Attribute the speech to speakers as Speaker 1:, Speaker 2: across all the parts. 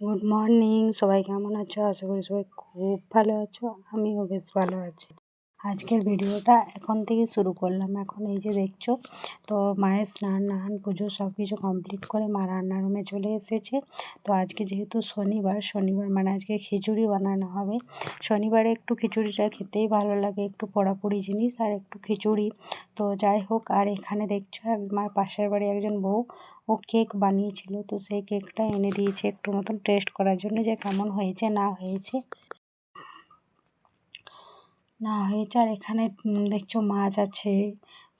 Speaker 1: Good morning সবাই কেমন আছো? আশা করি সবাই খুব ভালো আছো। আমিও বেশ ভালো আছি। আজকের ভিডিওটা এখন থেকে শুরু করলাম। এখন এই যে দেখছ, তো মায়ের স্নান, নান, পুজো সব কিছু কমপ্লিট করে মা রান্নার রুমে চলে এসেছে। তো আজকে যেহেতু শনিবার শনিবার মানে আজকে খিচুড়ি বানানো হবে। শনিবারে একটু খিচুড়িটা খেতেই ভালো লাগে, একটু পোড়াপুড়ি জিনিস আর একটু খিচুড়ি। তো যাই হোক, আর এখানে দেখছ আমার পাশের বাড়ি একজন বউ, ও কেক বানিয়েছিল। তো সেই কেকটা এনে দিয়েছে একটু মতন টেস্ট করার জন্য যে কেমন হয়েছে, না হয়েছে। না হয়েছে আর এখানে দেখছ মাছ আছে,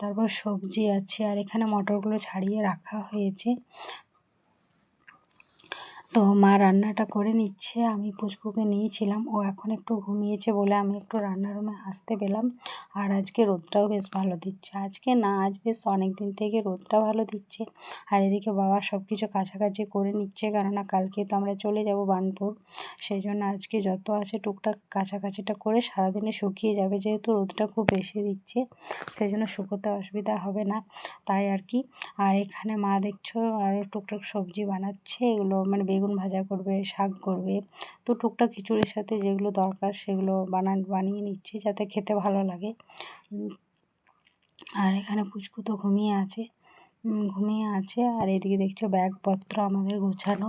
Speaker 1: তারপর সবজি আছে, আর এখানে মটরগুলো ছাড়িয়ে রাখা হয়েছে। তো মা রান্নাটা করে নিচ্ছে, আমি পুচকুকে নিয়েছিলাম, ও এখন একটু ঘুমিয়েছে বলে আমি একটু রান্নার রুমে আসতে পেলাম, আর আজকে রোদটাও বেশ ভালো দিচ্ছে, আজকে না, আজ বেশ অনেক দিন থেকে রোদটা ভালো দিচ্ছে, আর এদিকে বাবা সব কিছু কাছাকাছি করে নিচ্ছে, কেননা কালকে তো আমরা চলে যাব বানপুর সেই জন্য আজকে যত আছে টুকটাক কাছাকাছিটা করে সারাদিনে শুকিয়ে যাবে, যেহেতু রোদটা খুব বেশি দিচ্ছে সেই জন্য শুকোতে অসুবিধা হবে না, তাই আর কি, আর এখানে মা দেখছ আরও টুকটাক সবজি বানাচ্ছে, এগুলো মানে বেগুন ভাজা করবে, শাক করবে। তো টুকটাক খিচুড়ির সাথে যেগুলো দরকার সেগুলো বানান বানিয়ে নিচ্ছি যাতে খেতে ভালো লাগে। আর এখানে পুচকু তো ঘুমিয়ে আছে। ঘুমিয়ে আছে আর এদিকে দেখছ ব্যাগপত্র আমাদের গোছানো।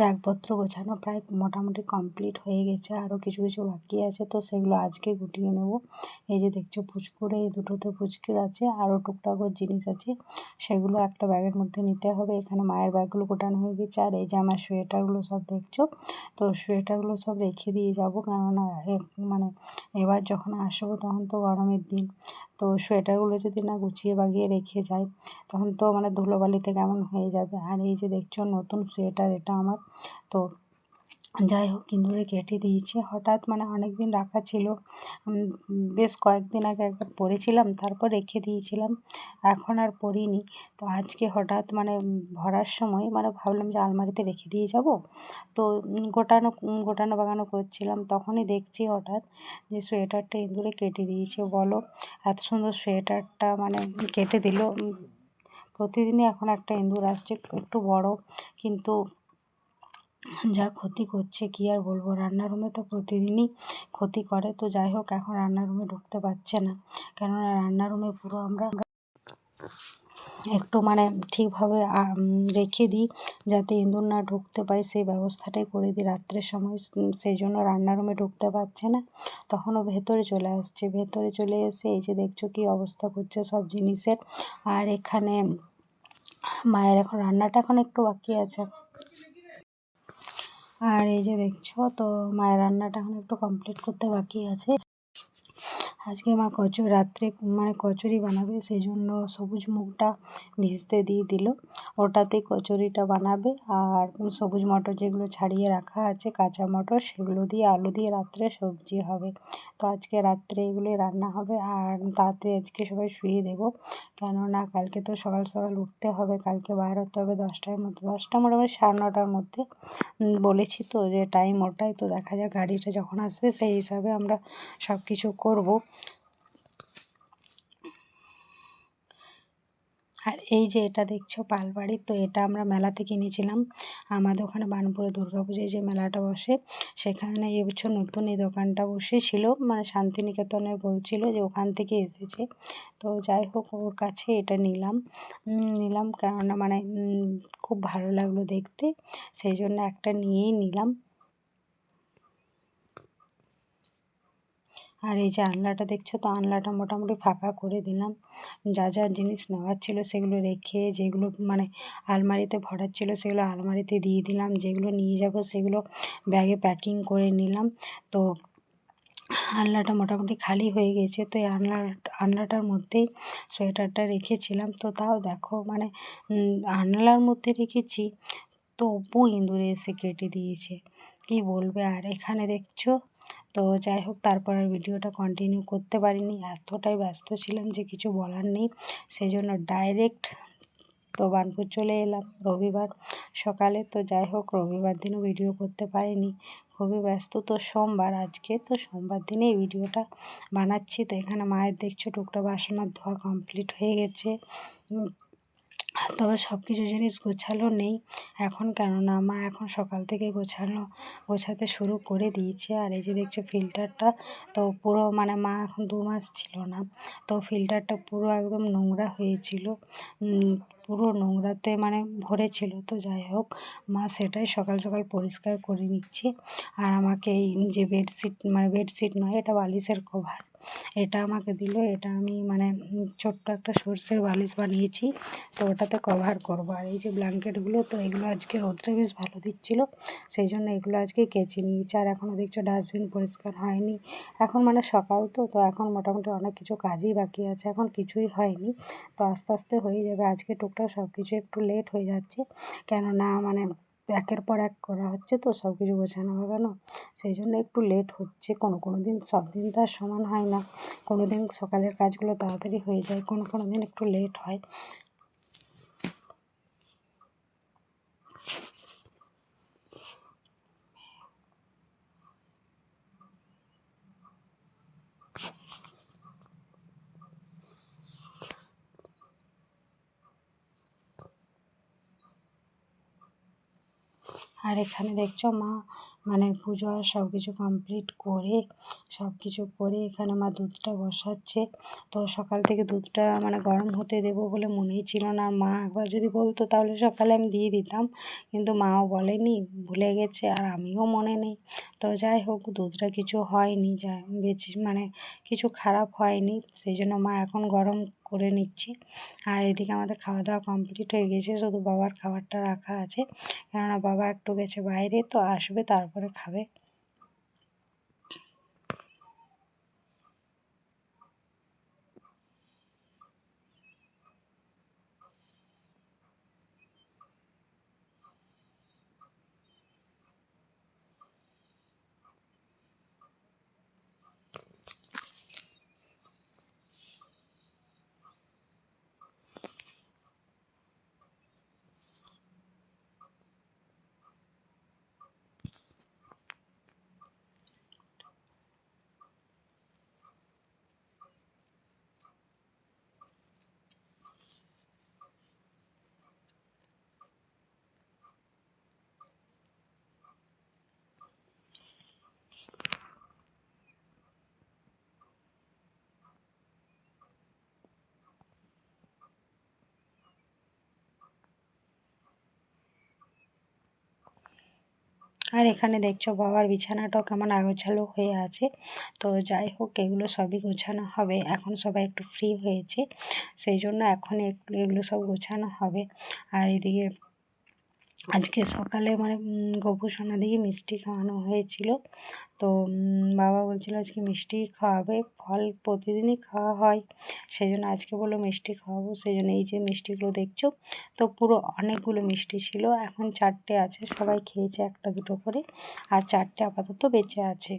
Speaker 1: ব্যাগপত্র গোছানো প্রায় মোটামুটি কমপ্লিট হয়ে গেছে, আরও কিছু কিছু বাকি আছে, তো সেগুলো আজকে গুটিয়ে নেব। এই যে দেখছ পুচকুরে এই দুটোতে পুচকির আছে, আরও টুকটাক জিনিস আছে, সেগুলো একটা ব্যাগের মধ্যে নিতে হবে। এখানে মায়ের ব্যাগগুলো গোটানো হয়ে গেছে, আর এই যে আমার সোয়েটারগুলো সব দেখছ, তো সোয়েটারগুলো সব রেখে দিয়ে যাব, কেননা মানে এবার যখন আসব তখন তো গরমের দিন, তো সোয়েটারগুলো যদি না গুছিয়ে বাগিয়ে রেখে যাই, তখন তো মানে ধুলোবালিতে কেমন হয়ে যাবে। আর এই যে দেখছ নতুন সোয়েটার, এটা আমার তো যাই হোক ইঁদুরে কেটে দিয়েছে। হঠাৎ মানে অনেক দিন রাখা ছিল। বেশ কয়েকদিন আগে একবার পরেছিলাম, তারপর রেখে দিয়েছিলাম। এখন আর পরিনি। তো আজকে হঠাৎ মানে ভরার সময় মানে ভাবলাম যে আলমারিতে রেখে দিয়ে যাব। তো গোটানো গোটানো বাগানো করছিলাম। তখনই দেখছি হঠাৎ যে সোয়েটারটা ইঁদুরে কেটে দিয়েছে। বলো, এত সুন্দর সোয়েটারটা মানে কেটে দিল। প্রতিদিনই এখন একটা ইঁদুর আসছে, একটু বড়। কিন্তু যা ক্ষতি করছে, কী আর বলব? রান্নার রুমে তো প্রতিদিনই ক্ষতি করে। তো যাই হোক, এখন রান্নার রুমে ঢুকতে পারছে না। কেননা রান্নার রুমে পুরো আমরা একটু মানে ঠিকভাবে রেখে দিই যাতে ইঁদুর না ঢুকতে পায় সেই ব্যবস্থাটাই করে দিই রাত্রের সময়। সেই জন্য রান্নার রুমে ঢুকতে পারছে না। তখনও ভেতরে চলে আসছে। ভেতরে চলে এসে এই যে দেখছ কী অবস্থা করছে সব জিনিসের। আর এখানে মায়ের এখন রান্নাটা এখন একটু বাকি আছে। আর এই যে দেখছ তো মায়ের রান্নাটা এখন একটু কমপ্লিট করতে বাকি আছে। আজকে মা কচু রাত্রে মানে কচুরি বানাবে সেই জন্য সবুজ মুগটা ভিজতে দিয়ে দিল। ওটাতেই কচুরিটা বানাবে আর সবুজ মটর যেগুলো ছাড়িয়ে রাখা আছে, কাঁচা মটর, সেগুলো দিয়ে আলু দিয়ে রাত্রে সবজি হবে। তো আজকে রাত্রে এগুলোই রান্না হবে আর তাতে আজকে সবাই শুয়ে দেবো। কেননা কালকে তো সকাল সকাল উঠতে হবে, কালকে বার হতে হবে দশটার মধ্যে। দশটা মোটামুটি সাড়ে নটার মধ্যে। বলেছি তো যে টাইম ওটাই, তো দেখা যাক গাড়িটা যখন আসবে সেই হিসাবে আমরা সব কিছু করব। আর এই যে এটা দেখছ পালবাড়ি, তো এটা আমরা মেলাতে কিনেছিলাম আমাদের ওখানে বানপুরে পুজোয় যে মেলাটা বসে, সেখানে এবছর নতুন এই দোকানটা বসেছিল। মানে শান্তিনিকেতনে বলছিল যে ওখান থেকে এসেছে। তো যাই হোক, ওর কাছে এটা নিলাম। নিলাম কেননা মানে খুব ভালো লাগল দেখতে। সেই জন্য একটা নিয়েই নিলাম। আর এই যে আনলাটা দেখছ তো, আনলাটা মোটামুটি ফাঁকা করে দিলাম। যা যা জিনিস নেওয়ার ছিল সেগুলো রেখে, যেগুলো মানে আলমারিতে ভরার ছিল সেগুলো আলমারিতে দিয়ে দিলাম। যেগুলো নিয়ে যাব সেগুলো ব্যাগে প্যাকিং করে নিলাম। তো আলনাটা মোটামুটি খালি হয়ে গেছে। তো এই আলনা আলনাটার মধ্যেই সোয়েটারটা রেখেছিলাম। তো তাও দেখো মানে আলনার মধ্যে রেখেছি তবু ইঁদুরে এসে কেটে দিয়েছে। কি বলবে? আর এখানে দেখছ তো যাই হোক, তারপর আর ভিডিওটা কন্টিনিউ করতে পারিনি। এতটাই ব্যস্ত ছিলাম যে কিছু বলার নেই। সেই জন্য ডাইরেক্ট তো বানপুর চলে এলাম রবিবার সকালে। তো যাই হোক, রবিবার দিনও ভিডিও করতে পারিনি। খুবই ব্যস্ত তো সোমবার, আজকে তো সোমবার দিনে এই ভিডিওটা বানাচ্ছি। তো এখানে মায়ের দেখছ টুকটা বাসনার ধোয়া কমপ্লিট হয়ে গেছে। তবে সব কিছু জিনিস গোছালো নেই। এখন কেননা মা এখন সকাল থেকে গোছানো গোছাতে শুরু করে দিয়েছে। আর এই যে দেখছ ফিল্টারটা, তো পুরো মানে মা এখন দু মাস ছিল না, তো ফিল্টারটা পুরো একদম নোংরা হয়েছিল। পুরো নোংরাতে মানে ভরেছিল। তো যাই হোক, মা সেটাই সকাল সকাল পরিষ্কার করে নিচ্ছে। আর আমাকে এই যে বেডশিট মানে বেডশিট নয়, এটা বালিশের কভার। এটা আমাকে দিল, এটা আমি মানে ছোট্ট একটা সর্ষের বালিশ বানিয়েছি, তো ওটাতে কভার করব। আর এই যে ব্ল্যাঙ্কেটগুলো তো এগুলো আজকে রোদটা বেশ ভালো দিচ্ছিল, সেই জন্য এগুলো আজকে কেচে নিয়েছি। আর এখনও দেখছ ডাস্টবিন পরিষ্কার হয়নি। এখন মানে সকাল তো তো এখন মোটামুটি অনেক কিছু কাজই বাকি আছে, এখন কিছুই হয়নি। তো আস্তে আস্তে হয়ে যাবে। আজকে টুকটাক সব কিছু একটু লেট হয়ে যাচ্ছে, কেননা মানে একের পর এক করা হচ্ছে তো সব কিছু গোছানো বাগানো সেই জন্য একটু লেট হচ্ছে। কোনো কোনো দিন সব দিন তো আর সমান হয় না। কোনো দিন সকালের কাজগুলো তাড়াতাড়ি হয়ে যায়, কোনো কোনো দিন একটু লেট হয়। আর এখানে দেখছ মা মানে পুজো আর সব কিছু কমপ্লিট করে সব কিছু করে এখানে মা দুধটা বসাচ্ছে। তো সকাল থেকে দুধটা মানে গরম হতে দেবো বলে মনেই ছিল না। মা একবার যদি বলতো তাহলে সকালে আমি দিয়ে দিতাম, কিন্তু মাও বলেনি, ভুলে গেছে আর আমিও মনে নেই। তো যাই হোক, দুধটা কিছু হয়নি, যা বেশি মানে কিছু খারাপ হয়নি, সেই জন্য মা এখন গরম করে নিচ্ছি। আর এদিকে আমাদের খাওয়া দাওয়া কমপ্লিট হয়ে গেছে। শুধু বাবার খাবারটা রাখা আছে। কেননা বাবা একটু গেছে বাইরে, তো আসবে, তারপরে খাবে। আর এখানে দেখছ বাবার বিছানাটাও কেমন আগোছালো হয়ে আছে। তো যাই হোক, এগুলো সবই গোছানো হবে। এখন সবাই একটু ফ্রি হয়েছে। সেই জন্য এখন এগুলো সব গোছানো হবে। আর এদিকে আজকে সকালে মানে গপু সোনাদিকে মিষ্টি খাওয়ানো হয়েছিল। তো বাবা বলছিল আজকে মিষ্টি খাওয়াবে, ফল প্রতিদিনই খাওয়া হয়। সেই জন্য আজকে বলল মিষ্টি খাওয়াবো সেই জন্য এই যে মিষ্টিগুলো দেখছ, তো পুরো অনেকগুলো মিষ্টি ছিল। এখন চারটে আছে, সবাই খেয়েছে একটা দুটো করে, আর চারটে আপাতত বেঁচে আছে।